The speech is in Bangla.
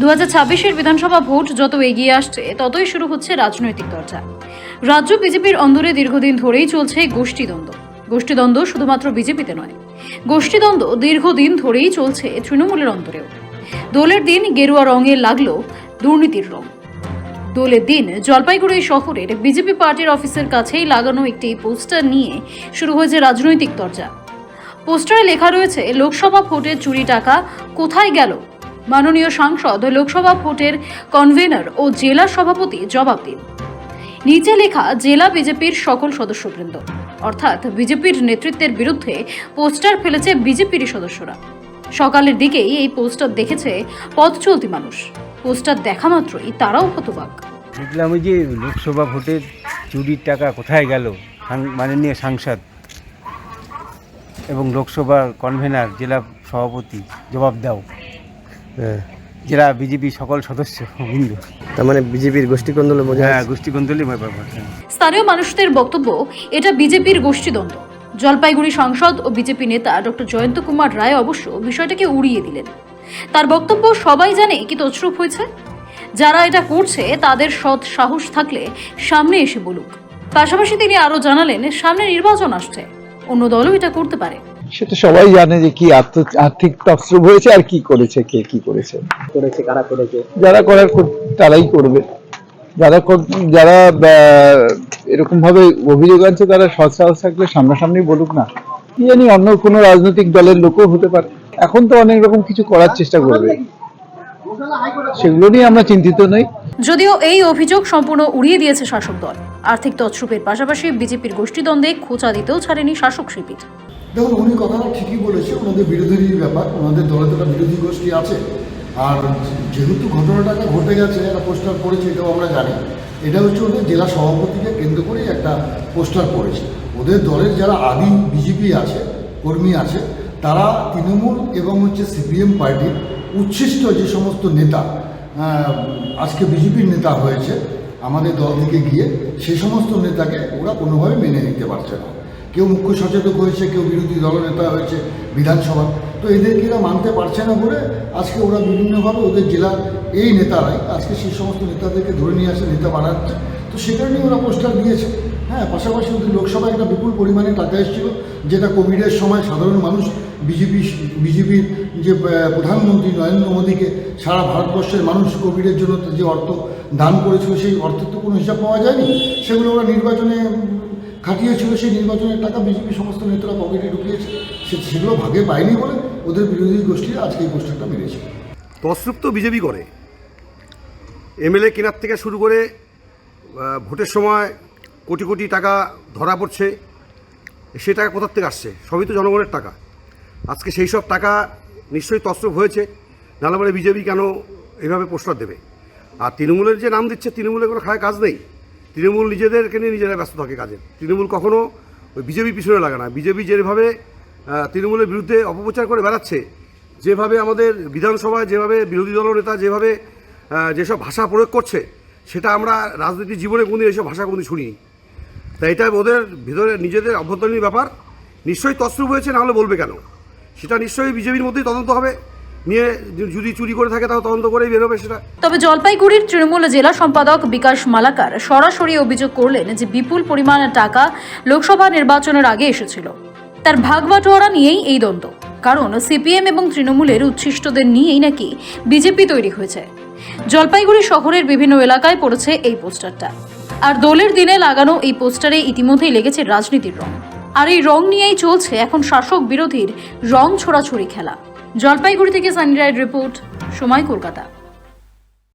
দু হাজার বিধানসভা ভোট যত এগিয়ে আসছে, ততই শুরু হচ্ছে রাজনৈতিক চর্চা। রাজ্য বিজেপির অন্দরে দীর্ঘদিন ধরেই চলছে গোষ্ঠীদ্বন্দ্ব। গোষ্ঠীদ্বন্দ্ব শুধুমাত্র বিজেপিতে নয়, গোষ্ঠীদ্বন্দ্ব দীর্ঘদিন ধরেই চলছে তৃণমূলের অন্তরেও দোলের দিন গেরুয়া রঙে লাগল দুর্নীতির রং। দোলের দিন জলপাইগুড়ি শহরের বিজেপি পার্টির অফিসের কাছেই লাগানো একটি পোস্টার নিয়ে শুরু হয়েছে রাজনৈতিক চর্চা। পোস্টারে লেখা রয়েছে, লোকসভা ভোটের চুরি টাকা কোথায় গেল? মাননীয় সাংসদ, লোকসভা ভোটের কনভেনর ও জেলা সভাপতি জবাব দিন। নিচে লেখা, জেলা বিজেপির সকল সদস্যবৃন্দ। অর্থাৎ বিজেপির নেতৃত্বের বিরুদ্ধে পোস্টার ফেলেছে বিজেপির সদস্যরা। সকালের দিকেই এই পোস্টার দেখেছে পথ চলতি মানুষ। পোস্টার দেখা মাত্রই তারাও হতবাক। দেখলাম ওই যে লোকসভা ভোটের চুরির টাকা কোথায় গেল মাননীয় সাংসদ এবং লোকসভার কনভেনার, জেলা সভাপতি, জবাব দাও। জেলা বিজেপি সকল সদস্য বিন্দু তার মানে বিজেপির গোষ্ঠী কন্দলে বোঝা হ্যাঁ। গোষ্ঠী ব্যাপার স্থানীয় মানুষদের বক্তব্য এটা বিজেপির গোষ্ঠীদ্বন্দ্ব। জলপাইগুড়ি সাংসদ ও বিজেপি নেতা ডক্টর জয়ন্ত কুমার রায় অবশ্য বিষয়টাকে উড়িয়ে দিলেন। তার বক্তব্য সবাই জানে কি তছরূপ হয়েছে। যারা এটা করছে তাদের সৎ সাহস থাকলে সামনে এসে বলুক। পাশাপাশি তিনি আরও জানালেন সামনে নির্বাচন আসছে। অন্য দলও এটা করতে পারে। সে তো সবাই জানে যে কি আর্থিক তছরূপ হয়েছে আর কি করেছে কে কি করেছে। করেছে কারা করেছে? যারা করার তারাই করবে। যারা যারা এরকম ভাবে অভিযোগ আনছে তারা সৎ থাকলে সামনাসামনি বলুক না। কি জানি অন্য কোনো রাজনৈতিক দলের লোকও হতে পারে। এখন তো অনেক রকম কিছু করার চেষ্টা করবে। সেগুলো নিয়ে আমরা চিন্তিত নই। যদিও এই অভিযোগ সম্পূর্ণ উড়িয়ে দিয়েছে শাসক দল। আর্থিক তছরূপের পাশাপাশি বিজেপির গোষ্ঠীদ্বন্দ্বে খোঁচা দিতেও ছাড়েনি শাসক শিবির। দেখুন, উনি কথাটা ঠিকই বলেছে, ওনাদের বিরোধীর ব্যাপার, ওনাদের দলে তো বিরোধী গোষ্ঠী আছে। আর যেহেতু ঘটনাটাকে ঘটে গেছে, একটা পোস্টার করেছে এটাও আমরা জানি। এটা হচ্ছে ওদের জেলা সভাপতিকে কেন্দ্র করেই একটা পোস্টার করেছে ওদের দলের যারা আদি বিজেপি আছে, কর্মী আছে, তারা তৃণমূল এবং হচ্ছে সিপিএম পার্টির উচ্ছিষ্ট যে সমস্ত নেতা আজকে বিজেপির নেতা হয়েছে, আমাদের দল থেকে গিয়ে, সে সমস্ত নেতাকে ওরা কোনোভাবে মেনে নিতে পারছে না। কেউ মুখ্য সচেতক হয়েছে, কেউ বিরোধী দলনেতা হয়েছে বিধানসভা তো এদেরকে এরা মানতে পারছে না বলে আজকে ওরা বিভিন্নভাবে ওদের জেলার এই নেতারাই আজকে সেই সমস্ত নেতাদেরকে ধরে নিয়ে আসে, নেতা বানাচ্ছে। তো সে কারণেই ওরা পোস্টার দিয়েছে। হ্যাঁ পাশাপাশি ওদের লোকসভায় একটা বিপুল পরিমাণে টাকা এসেছিল, যেটা কোভিডের সময় সাধারণ মানুষ, বিজেপি, বিজেপির যে প্রধানমন্ত্রী নরেন্দ্র মোদীকে সারা ভারতবর্ষের মানুষ কোভিডের জন্য যে অর্থ দান করেছিল, সেই অর্থের তো কোনো হিসাব পাওয়া যায়নি। সেগুলো ওরা নির্বাচনে খাটিয়েছিল সেই নির্বাচনের টাকা বিজেপি সমস্ত নেতারা পকেটে ঢুকিয়েছে। সে সেগুলো ভাগে পায়নি বলে ওদের বিরোধী গোষ্ঠী আজকে এই পোস্টারটা মেরেছে। তসরূপ তো বিজেপি করে। এমএলএ কেনার থেকে শুরু করে ভোটের সময় কোটি কোটি টাকা ধরা পড়ছে। সে টাকা কোথার থেকে আসছে? সবই তো জনগণের টাকা। আজকে সেই সব টাকা নিশ্চয়ই তসরূপ হয়েছে। নাহলে বলে বিজেপি কেন এইভাবে প্রস্তাব দেবে? আর তৃণমূলের যে নাম দিচ্ছে, তৃণমূলের কোনো খায় কাজ নেই। তৃণমূল নিজেদেরকে নিয়ে নিজেরা ব্যস্ত থাকে কাজে। তৃণমূল কখনো ওই বিজেপি পিছনে লাগে না। বিজেপি যেভাবে তৃণমূলের বিরুদ্ধে অপপ্রচার করে বেড়াচ্ছে, যেভাবে আমাদের বিধানসভায় যেভাবে বিরোধী দল নেতা, যেভাবে যেসব ভাষা প্রয়োগ করছে, সেটা আমরা রাজনীতির জীবনে কোনদিন এইসব ভাষা কোনদিন শুনিনি। তাই এটা ওদের ভিতরে নিজেদের অভ্যন্তরীণ ব্যাপার। নিশ্চয়ই তসরূপ হয়েছে, না হলে বলবে কেন? সেটা নিশ্চয়ই বিজেপির মধ্যেই তদন্ত হবে। নিয়ে যদি চুরি করে থাকে তাও তদন্ত করেই বেরোবে সেটা। তবে জলপাইগুড়ির তৃণমূল জেলা সম্পাদক বিকাশ মালাকার সরাসরি অভিযোগ করলেন যে বিপুল পরিমাণ টাকা লোকসভা নির্বাচনের আগে এসেছিল। তার ভাগ বাটোয়ারা নিয়েই এই দ্বন্দ্ব। কারণ সিপিএম এবং তৃণমূলের উচ্ছিষ্টদের নিয়েই নাকি বিজেপি তৈরি হয়েছে। জলপাইগুড়ি শহরের বিভিন্ন এলাকায় পড়েছে এই পোস্টারটা। আর দোলের দিনে লাগানো এই পোস্টারে ইতিমধ্যেই লেগেছে রাজনীতির রং। আর এই রং নিয়েই চলছে এখন শাসক বিরোধীর রং ছোড়াছড়ি খেলা। জলপাইগুড়ি থেকে সানি রায়ের রিপোর্ট সময় কলকাতা।